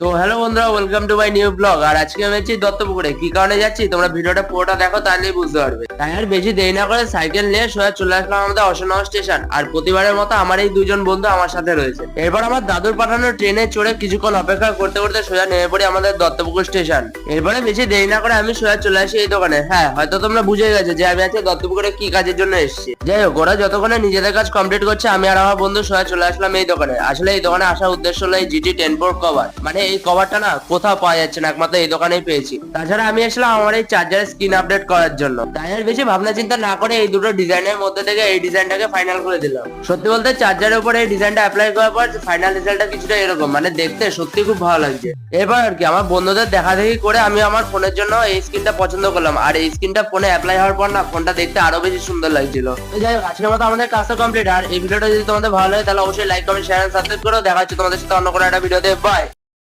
তো হ্যালো বন্ধুরা welcome to my new blog আর আজকে আমি যাচ্ছি দত্তপুকুরে। কি কারণে যাচ্ছি? তোমরা ভিডিওটা পুরোটা দেখো, তাহলেই বুঝতে পারবে। তাই আর বেশি দেরি না করে সাইকেল নিয়ে সোজা চলে আসলাম আমাদের অশোকনগর স্টেশন। আর প্রতিবারের মতো আমার এই দুজন বন্ধু আমার সাথে রয়েছে। এরপর আমার দাদুর পাঠানো ট্রেনে চড়ে কিছুক্ষণ অপেক্ষা করতে করতে সোজা নেমে পড়ি আমাদের দত্তপুকুর স্টেশন। এরপরে বেশি দেরি না করে আমি সোজা চলে আসি এই দোকানে। হ্যাঁ হয়তো তোমরা বুঝে গেছো যে আমি আজকে দত্তপুকুরে কি কাজের জন্য এসেছি। যাই হোক, ওরা যতক্ষণে নিজেদের কাজ কমপ্লিট করছে, আমি আর আমার বন্ধু সোজা চলে আসলাম এই দোকানে। আসলে এই দোকানে আসার উদ্দেশ্য হলো এই জিটি টেন ফোর কভার মানে এই কভারটা না কোথাও পাওয়া যাচ্ছে না, একমাত্র এই দোকানেই পেয়েছি। তাছাড়া আমি আসলাম আমার এই চার্জারের স্ক্রিন আপডেট করার জন্য। তাই আর বেশি ভাবনা চিন্তা না করে এই দুটো ডিজাইনের মধ্যে থেকে এই ডিজাইনটাকে ফাইনাল করে দিলাম। সত্যি বলতে চার্জারের উপরে এই ডিজাইনটা অ্যাপ্লাই করার পর ফাইনাল রেজাল্টটা কিছুটা এরকম মানে দেখতে সত্যি খুব ভালো লাগছে। এবার আর কি, আমার বন্ধুদের দেখা দেখি করে আমি আমার ফোনের জন্য এই স্ক্রিনটা পছন্দ করলাম। আর এই স্ক্রিনটা ফোনে অ্যাপ্লাই হওয়ার পর না ফোনটা দেখতে আরও বেশি সুন্দর লাগছিল। তো যাই হোক, আজকের মতো আমাদের কাজটা কমপ্লিট আর এই ভিডিওটা যদি তোমাদের ভালো লাগে, তাহলে অবশ্যই লাইক কমেন্ট শেয়ার সাবস্ক্রাইব করো। দেখা হচ্ছে তোমাদের সাথে অন্য কোনো একটা ভিডিওতে বাই